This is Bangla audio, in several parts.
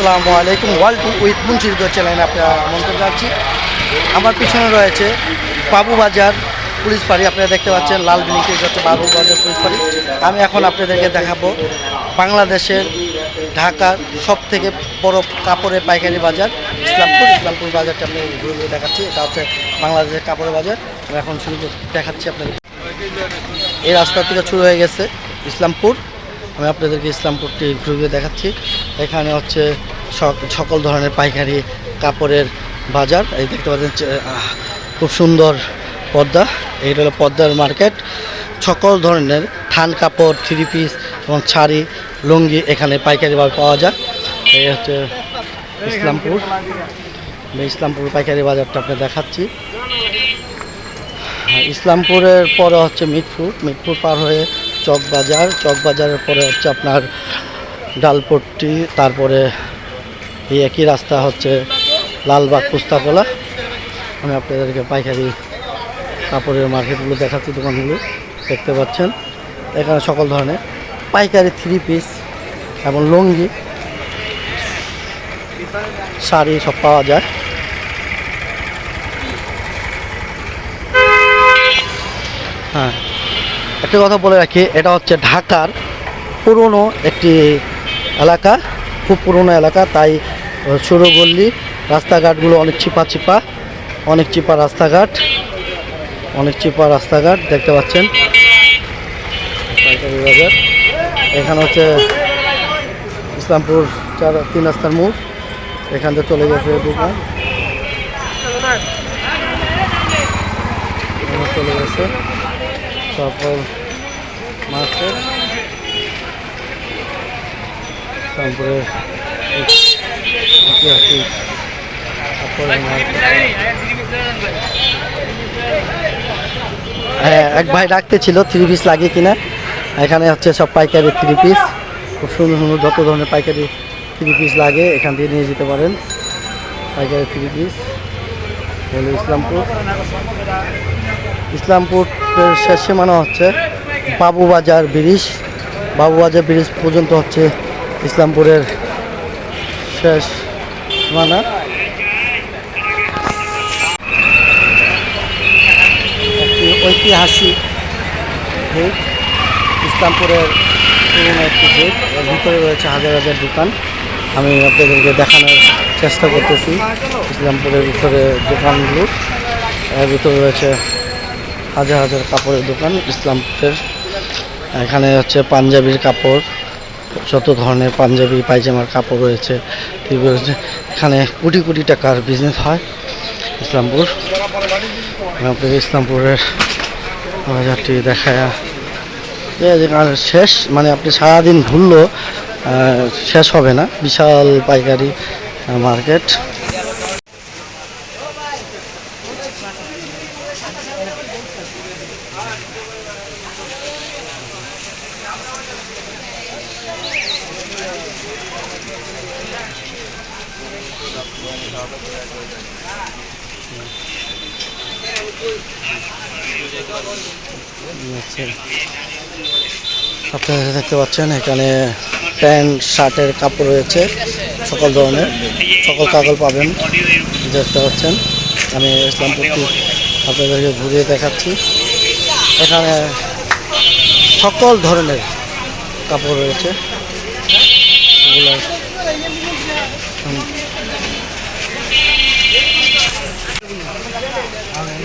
আসসালামু আলাইকুম। ওয়ার্ল্ড উইথ মুন্সির চ্যানেলে আপনারা আমন্ত্রণ জানাচ্ছি। আমার পিছনে রয়েছে বাবু বাজার পুলিশ ফাঁড়ি। আপনারা দেখতে পাচ্ছেন লাল বিনিকে হচ্ছে বাবু বাজার পুলিশ পাড়ি আমি এখন আপনাদেরকে দেখাবো বাংলাদেশের ঢাকার সব থেকে বড় কাপড়ের পাইকারি বাজার, ইসলামপুর। ইসলামপুর বাজারটা আমি ঘুরে ঘুরে দেখাচ্ছি। এটা হচ্ছে বাংলাদেশের কাপড়ের বাজার। আমি এখন শুরু দেখাচ্ছি আপনাদের। এই রাস্তা থেকে শুরু হয়ে গেছে ইসলামপুর। আমি আপনাদেরকে ইসলামপুরটি ঘুরে ঘুরে দেখাচ্ছি। এখানে হচ্ছে সক- সকল ধরনের পাইকারি কাপড়ের বাজার। এই দেখতে পাচ্ছেন খুব সুন্দর পদ্মা এইটা হলো পদ্মার মার্কেট। সকল ধরনের থান কাপড় থ্রি পিস এবং শাড়ি লুঙ্গি এখানে পাইকারিভাবে পাওয়া যায়। এই হচ্ছে ইসলামপুর। ইসলামপুর পাইকারি বাজারটা আপনি দেখাচ্ছি। হ্যাঁ, ইসলামপুরের পরে হচ্ছে মিটপুর মিটপুর পার হয়ে চকবাজার। চকবাজারের পরে হচ্ছে আপনার ডালপট্টি, তারপরে এই একই রাস্তা হচ্ছে লালবাগ পুস্তাকলা আমি আপনাদেরকে পাইকারি কাপড়ের মার্কেটগুলো দেখাচ্ছি দোকানগুলো, দেখতে পাচ্ছেন। এখানে সকল ধরনের পাইকারি থ্রি পিস এবং লুঙ্গি, শাড়ি সব পাওয়া যায়। হ্যাঁ একটা কথা বলে রাখি, এটা হচ্ছে ঢাকার পুরনো একটি এলাকা, খুব পুরনো এলাকা, তাই সরু গল্লি রাস্তাঘাটগুলো অনেক চিপা চিপা, অনেক চিপা রাস্তাঘাট, অনেক চিপা রাস্তাঘাট, দেখতে পাচ্ছেন। এখানে হচ্ছে ইসলামপুর চার, তিন রাস্তার মোড়। এখান থেকে চলে গেছে দোকান চলে গেছে। তারপর মার্কেট। তারপরে হ্যাঁ এক ভাই ডাকতে ছিল থ্রি পিস লাগে কিনা। এখানে হচ্ছে সব পাইকারি থ্রি পিস খুব সুন্দর সুন্দর যত ধরনের পাইকারি থ্রি পিস লাগে, এখান থেকে নিয়ে যেতে পারেন। পাইকারি থ্রি পিস হলো ইসলামপুর। ইসলামপুরের শেষ সীমানা হচ্ছে বাবুবাজার ব্রিজ। বাবুবাজার ব্রিজ পর্যন্ত হচ্ছে ইসলামপুরের শেষ মানা। একটি ঐতিহাসিক গেট ইসলামপুরের পুরনো একটি গেটের ভিতরে রয়েছে হাজার হাজার দোকান। আমি আপনাদেরকে দেখানোর চেষ্টা করতেছি। ইসলামপুরের ভিতরে দোকানগুলো। এর ভিতরে রয়েছে হাজার হাজার কাপড়ের দোকান ইসলামপুরের। এখানে হচ্ছে পাঞ্জাবির কাপড় যত ধরনের পাঞ্জাবি, পায়জামার কাপড় রয়েছে এখানে কোটি কোটি টাকার বিজনেস হয় ইসলামপুর। ইসলামপুরের বাজারটি দেখায়। শেষ মানে আপনি সারাদিন ঘুরলো শেষ হবে না। বিশাল পাইকারি মার্কেট আপনারা দেখতে পাচ্ছেন, এখানে প্যান্ট, শার্টের কাপড় রয়েছে, সকল ধরনের, সকল কাগজ পাবেন, দেখতে পাচ্ছেন। আমি ইসলামপুরটি আপনাদেরকে ঘুরিয়ে দেখাচ্ছি। এখানে সকল ধরনের কাপড় রয়েছে। এগুলো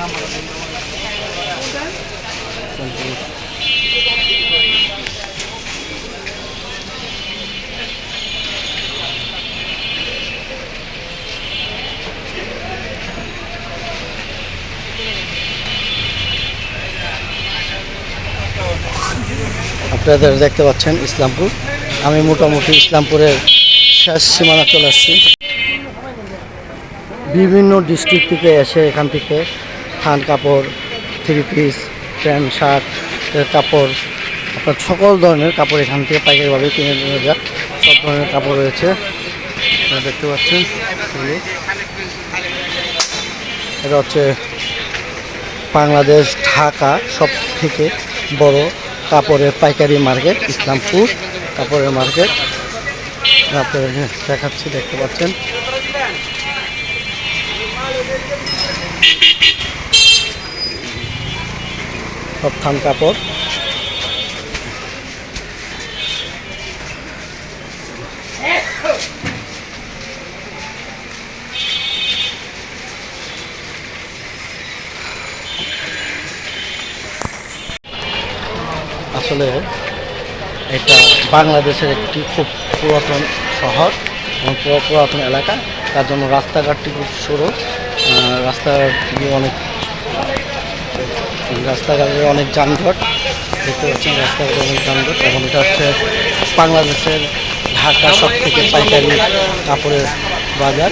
হুম, আপনাদের দেখতে পাচ্ছেন ইসলামপুর। আমি মোটামুটি ইসলামপুরের শেষ সীমানা চলে আসছি। বিভিন্ন ডিস্ট্রিক্ট থেকে এসে এখান থেকে থান কাপড় থ্রি পিস প্যান্ট শার্ট কাপড়, আপনার সকল ধরনের কাপড় এখান থেকে পাইকারিভাবে কিনে নেওয়া যায়। সব ধরনের কাপড় রয়েছে। আপনারা দেখতে পাচ্ছেন এটা হচ্ছে বাংলাদেশ, ঢাকা সব থেকে বড় কাপড়ের পাইকারি মার্কেট, ইসলামপুর কাপড়ের মার্কেট। আপনাদের দেখাচ্ছি, দেখতে পাচ্ছেন। সব থান কাপড়। আসলে এটা বাংলাদেশের একটি খুব পুরাতন শহর এবং পুরো পুরাতন এলাকা। তার জন্য রাস্তাঘাটটি খুব সরু। রাস্তাঘাটটি অনেক রাস্তাঘাটে অনেক যানজট, দেখতে পাচ্ছেন রাস্তাঘাটে অনেক যানজট। এবং এটা হচ্ছে বাংলাদেশের ঢাকা সব থেকে পাইকারি কাপড়ের বাজার।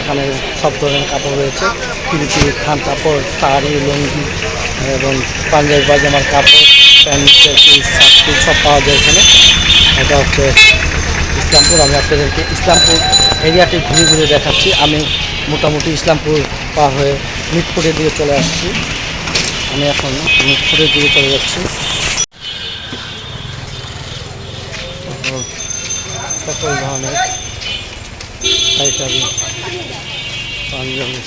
এখানে সব ধরনের কাপড় রয়েছে। কিলিপি খান কাপড়, শাড়ি, লুঙ্গি, এবং পাঞ্জাবি পাজামার কাপড়, প্যান্ট, শার্ট সব পাওয়া যায় এখানে। এটা হচ্ছে ইসলামপুর। আমি আপনাদেরকে ইসলামপুর এরিয়াটি ঘুরে ঘুরে দেখাচ্ছি। আমি মোটামুটি ইসলামপুর পার হয়ে মিটপুরে দিয়ে চলে আসছি। আমি এখন মিটপুরের দিকে চলে যাচ্ছি। সকল ধরনের পাইকারি পাঞ্জাবি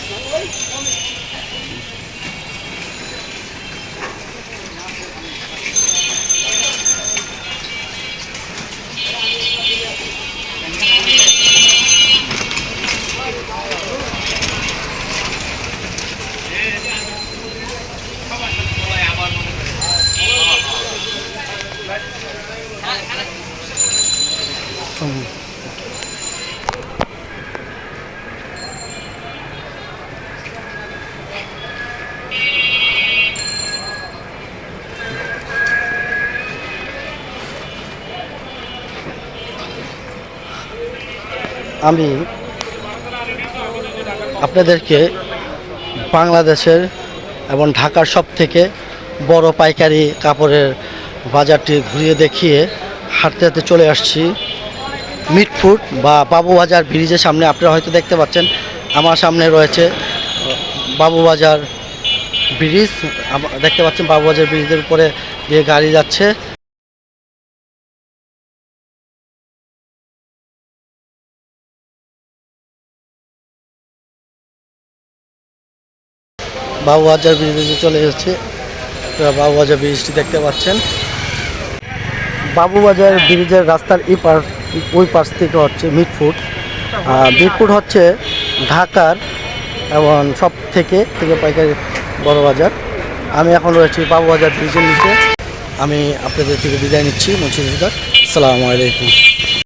আমি আপনাদেরকে বাংলাদেশের এবং ঢাকার সব থেকে বড় পাইকারি কাপড়ের বাজারটি ঘুরিয়ে দেখিয়ে হাঁটতে হাঁটতে চলে আসছি। মিটফুড বা বাবুবাজার ব্রিজের সামনে, আপনারা হয়তো দেখতে পাচ্ছেন, আমার সামনে রয়েছে বাবুবাজার ব্রিজ। দেখতে পাচ্ছেন বাবুবাজার ব্রিজের উপরে দিয়ে গাড়ি যাচ্ছে। বাবুবাজার ব্রিজে চলে যাচ্ছে। বাবুবাজার ব্রিজটি দেখতে পাচ্ছেন। বাবুবাজার ব্রিজের রাস্তার এই পার ওই পাশ থেকে হচ্ছে মিটফুট মিটফুট হচ্ছে ঢাকার এবং সব থেকে থেকে পাইকারি বড় বাজার। আমি এখন রয়েছি বাবুবাজার ব্রিজের নিচে। আমি আপনাদের থেকে বিদায় নিচ্ছি মুন্সিদার আসসালামু আলাইকুম।